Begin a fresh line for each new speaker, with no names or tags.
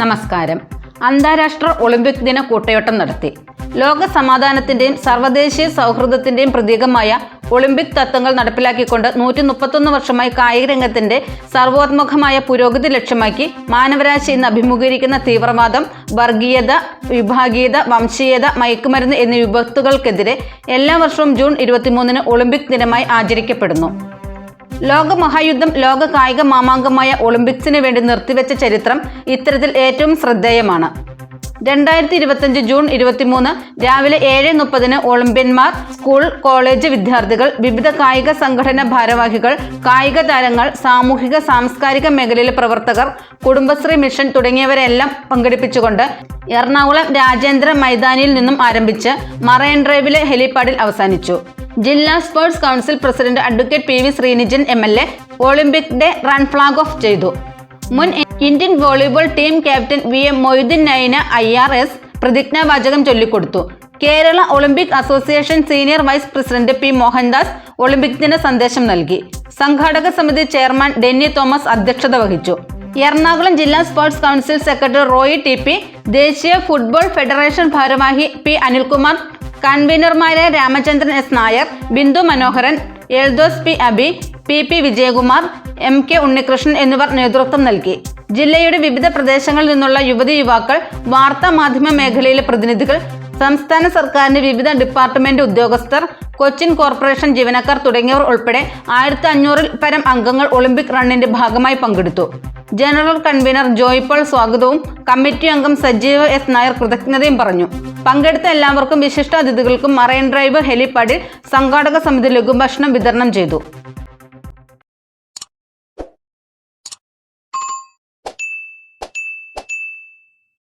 നമസ്കാരം. അന്താരാഷ്ട്ര ഒളിമ്പിക് ദിന കൂട്ടയോട്ടം നടത്തി. ലോക സമാധാനത്തിന്റെയും സർവദേശീയ സൗഹൃദത്തിന്റെയും പ്രതീകമായ ഒളിമ്പിക് തത്വങ്ങൾ നടപ്പിലാക്കിക്കൊണ്ട് നൂറ്റി മുപ്പത്തൊന്ന് വർഷമായി കായിക രംഗത്തിന്റെ സർവോത്മുഖമായ പുരോഗതി ലക്ഷ്യമാക്കി മാനവരാശി ഇന്ന് അഭിമുഖീകരിക്കുന്ന തീവ്രവാദം വർഗീയത വിഭാഗീയത വംശീയത മയക്കുമരുന്ന് എന്നീ വിപത്തുകൾക്കെതിരെ എല്ലാ വർഷവും ജൂൺ ഇരുപത്തിമൂന്നിന് ഒളിമ്പിക് ദിനമായി ആചരിക്കപ്പെടുന്നു. ലോക മഹായുദ്ധം ലോക കായിക മാമാങ്കമായ ഒളിമ്പിക്സിന് വേണ്ടി നിർത്തിവെച്ച ചരിത്രം ഇത്തരത്തിൽ ഏറ്റവും ശ്രദ്ധേയമാണ്. രണ്ടായിരത്തി ഇരുപത്തഞ്ച് ജൂൺ ഇരുപത്തിമൂന്ന് രാവിലെ ഏഴ് മുപ്പതിന് ഒളിമ്പ്യന്മാർ സ്കൂൾ കോളേജ് വിദ്യാർത്ഥികൾ വിവിധ കായിക സംഘടന ഭാരവാഹികൾ കായിക താരങ്ങൾ സാമൂഹിക സാംസ്കാരിക മേഖലയിലെ പ്രവർത്തകർ കുടുംബശ്രീ മിഷൻ തുടങ്ങിയവരെല്ലാം പങ്കെടുപ്പിച്ചുകൊണ്ട് എറണാകുളം രാജേന്ദ്ര മൈതാനിയിൽ നിന്നും ആരംഭിച്ച് മറൈൻ ഡ്രൈവിലെ ഹെലിപ്പാഡിൽ അവസാനിച്ചു. ജില്ലാ sports council president advocate P V Sreenijan M L A Olympic day run flag off ചെയ്തു. മുൻ Indian volleyball team captain V M Moideen Naina I R S പ്രതിജ്ഞാവാചകം ചൊല്ലിക്കൊടുത്തു. Kerala Olympic association senior vice president P Mohandas Olympic ദിന സന്ദേശം നൽകി. സംഘാടക സമിതി chairman Denny Thomas അധ്യക്ഷത വഹിച്ചു. എറണാകുളം ജില്ലാ sports council secretary Roy T P ദേശീയ ഫുട്ബോൾ ഫെഡറേഷൻ ഭാരവാഹി P Anilkumar കൺവീനർമാരായ Ramachandran S Nair Bindu Manoharan Eldhose P Abi P P Vijayakumar M K Unnikrishnan എന്നിവർ നേതൃത്വം നൽകി. ജില്ലയുടെ വിവിധ പ്രദേശങ്ങളിൽ നിന്നുള്ള യുവതി യുവാക്കൾ വാർത്താ മാധ്യമ മേഖലയിലെ പ്രതിനിധികൾ സംസ്ഥാന സർക്കാരിന്റെ വിവിധ ഡിപ്പാർട്ട്മെന്റ് ഉദ്യോഗസ്ഥർ കൊച്ചിൻ കോർപ്പറേഷൻ ജീവനക്കാർ തുടങ്ങിയവർ ഉൾപ്പെടെ ആയിരത്തി അഞ്ഞൂറിൽ പരം അംഗങ്ങൾ ഒളിമ്പിക് റണ്ണിന്റെ ഭാഗമായി പങ്കെടുത്തു. ജനറൽ കൺവീനർ ജോയ് പോൾ സ്വാഗതവും കമ്മിറ്റി അംഗം സജീവ് എസ് നായർ കൃതജ്ഞതയും പറഞ്ഞു. പങ്കെടുത്ത എല്ലാവർക്കും വിശിഷ്ടാതിഥികൾക്കും മറൈൻ ഡ്രൈവ് ഹെലിപ്പാഡിൽ സംഘാടക സമിതി ലഘുഭക്ഷണം വിതരണം ചെയ്തു.